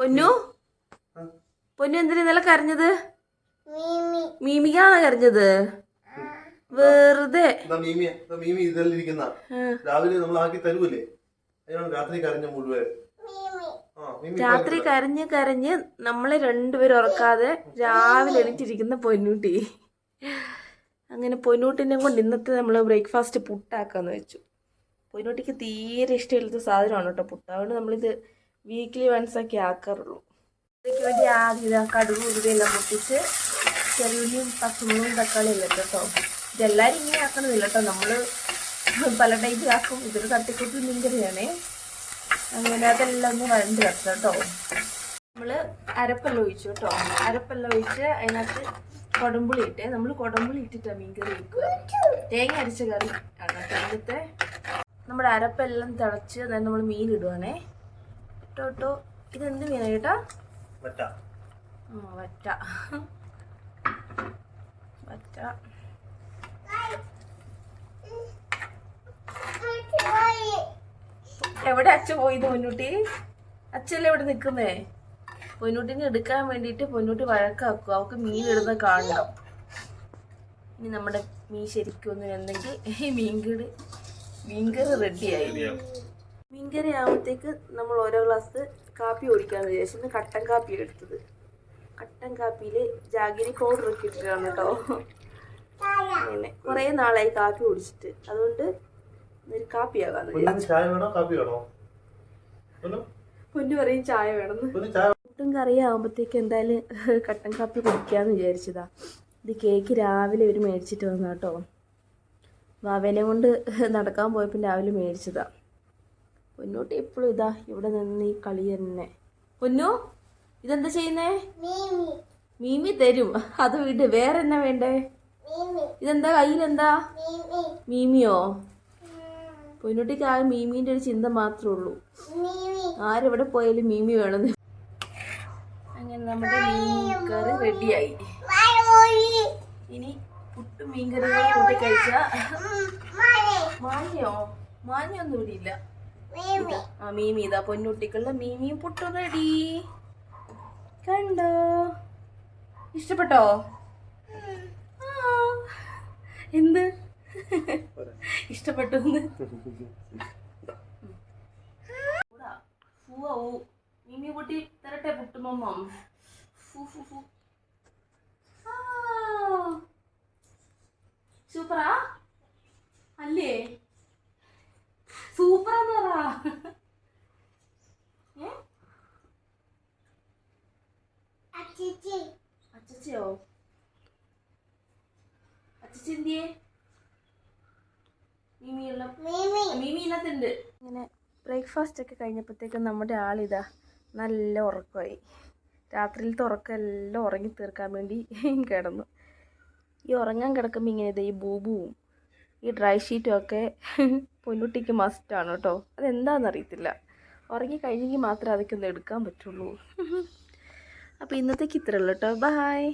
പൊന്നു? പൊന്നു എന്തിനാ ഇന്നലെ കരഞ്ഞത്? മീമി. മീമിക്കാണോ കരഞ്ഞത്? വെറുതെ. ഇതാ മീമി ഇതാ മീമി ഇതെല്ലാം രാവിലെ നമ്മൾ ആക്കി തരൂലേ അതിനാണ് രാത്രി കരഞ്ഞ മുഴുവൻ. മീമി. ആ മീമി രാത്രി കരഞ്ഞ് കരഞ്ഞ് നമ്മളെ രണ്ടുപേരും ഉറക്കാതെ രാവിലെ എണീറ്റിരിക്കുന്ന പൊന്നൂട്ടി. അങ്ങനെ പൊന്നൂട്ടിനെ കൊണ്ട് ഇന്നത്തെ നമ്മൾ ബ്രേക്ക്ഫാസ്റ്റ് പുട്ടാക്കാന്ന് വെച്ചു. പൊന്നൂട്ടിക്ക് തീരെ ഇഷ്ടമില്ലാത്ത സാധനമാണ് കേട്ടോ പുട്ട്. അതുകൊണ്ട് നമ്മളിത് വീക്ക്ലി വൺസ് ഒക്കെ ആക്കാറുള്ളൂ. അതൊക്കെ വേണ്ടി ആദ്യം കടുക് ഉരുവെല്ലാം പൊട്ടിച്ച് ചെറിയുള്ളിയും പച്ചമുളകും തക്കാളിയും ഇല്ല കേട്ടോ. ഇതെല്ലാവരും ഇങ്ങനെ ആക്കണമെന്നില്ല കേട്ടോ. നമ്മൾ പല ആക്കും. ഇതൊരു തട്ടിക്കൂട്ടി മീൻകറിയാണേ. അങ്ങനെ അതെല്ലാം ഒന്ന് വരണ്ട് വെക്കാം കേട്ടോ. നമ്മൾ അരപ്പെല്ലാം ഒഴിച്ചു കേട്ടോ. അരപ്പെല്ലാം ഒഴിച്ച് അതിനകത്ത് കൊടമ്പുളി ഇട്ട്. നമ്മൾ കൊടമ്പുളി ഇട്ടിട്ടാണ് മീൻകറി തേങ്ങ അരച്ച കറി ആണ് ഇന്നത്തെ നമ്മുടെ അരപ്പെല്ലാം തിളച്ച് അതായത് നമ്മൾ മീൻ ഇടുവാണേ. ഇട്ടോ ഇട്ടോ ഇതെന്ത് മീന കേട്ടാ വറ്റ. വറ്റ. വറ്റ എവിടെ അച്ഛ പോയിന്ന് പൊന്നൂട്ടി? അച്ഛല്ലേ എവിടെ നിൽക്കുന്നേ പൊന്നൂട്ടിനെ എടുക്കാൻ വേണ്ടിയിട്ട് പൊന്നൂട്ടി വഴക്കാക്കും. അവക്ക് മീൻ ഇടുന്ന കാണണം. ഇനി നമ്മുടെ മീൻ ശരിക്കും ഒന്ന് എന്തെങ്കിൽ മീൻകറി മീൻകറി റെഡിയായി. മീൻകറി ആകുമ്പോഴത്തേക്ക് നമ്മൾ ഓരോ ഗ്ലാസ് കാപ്പി കുടിക്കാന്ന് വിചാരിച്ചു കട്ടൻ കാപ്പി എടുത്തത്. കട്ടൻ കാപ്പിയിൽ ജാഗിരി പൗഡർ ഒക്കെ ഇട്ടിട്ടാണ് കേട്ടോ. അങ്ങനെ കുറേ നാളായി കാപ്പി കുടിച്ചിട്ട്. അതുകൊണ്ട് ഒരു വേണോ? കാപ്പി വേണോ? പൊന്നു? പറയും ചായ വേണമെന്ന്. ചായ പുട്ടും കറി ആകുമ്പോഴത്തേക്ക് എന്തായാലും കട്ടൻ കാപ്പി കുടിക്കാന്ന് വിചാരിച്ചതാ. ഇത് കേക്ക് രാവിലെ ഇവർ മേടിച്ചിട്ട് വന്നു കേട്ടോ. വാവേനെ കൊണ്ട് നടക്കാൻ പോയപ്പോൾ രാവിലെ മേടിച്ചതാ. പൊന്നോട്ട് എപ്പോഴും ഇതാ ഇവിടെ നിന്ന് ഈ കളി തന്നെ. പൊന്നു ഇതെന്താ ചെയ്യുന്നേ? മീമി. തരും. അത് വിട് വേറെ എന്നാ വേണ്ടേ ഇതെന്താ കയ്യിലെന്താ? മീമി. മീമിയോ? പൊന്നുട്ടിക്ക് ആ മീമീന്റെ ഒരു ചിന്ത മാത്രമേ ഉള്ളൂ. ആരെവിടെ പോയാലും മീമി വേണമെന്ന് അങ്ങനെ നമ്മുടെ മീൻ കറി റെഡിയായി ഇനി പുട്ടും മീൻ കറികളും കൂട്ടി മാങ്ങയോ? മാങ്ങയൊന്നും ഇവിടെ ഇല്ല. ആ മീമി. ഇതാ പൊന്നുട്ടിക്കുള്ള മീമിയും പുട്ടും റെഡി കണ്ടോ? ഇഷ്ടപ്പെട്ടോ. എന്ത്? ഇഷ്ടപ്പെട്ടു. മീമി പൊട്ടി തരട്ടെ പുട്ടുമമ്മം. ഫു ഫു ഫു. അച്ചച്ചി മീമി ഇങ്ങനെ ബ്രേക്ക്ഫാസ്റ്റ് ഒക്കെ കഴിഞ്ഞപ്പോഴത്തേക്കും നമ്മുടെ ആളിതാ നല്ല ഉറക്കമായി. രാത്രിയിലത്തെ ഉറക്കം എല്ലാം ഉറങ്ങി തീർക്കാൻ വേണ്ടി കിടന്നു. ഈ ഉറങ്ങാൻ കിടക്കുമ്പോൾ ഇങ്ങനെ ഇതാ ഈ ബൂബുവും ഈ ഡ്രൈ ഷീറ്റും ഒക്കെ പൊന്നുട്ടിക്ക് മസ്റ്റാണ് കേട്ടോ. അതെന്താണെന്ന് അറിയത്തില്ല ഉറങ്ങി കഴിഞ്ഞെങ്കിൽ മാത്രമേ അതൊക്കെ ഒന്ന് എടുക്കാൻ പറ്റുള്ളൂ. അപ്പോൾ ഇന്നത്തേക്ക് ഇത്രയുള്ളൂ കേട്ടോ. ബായ്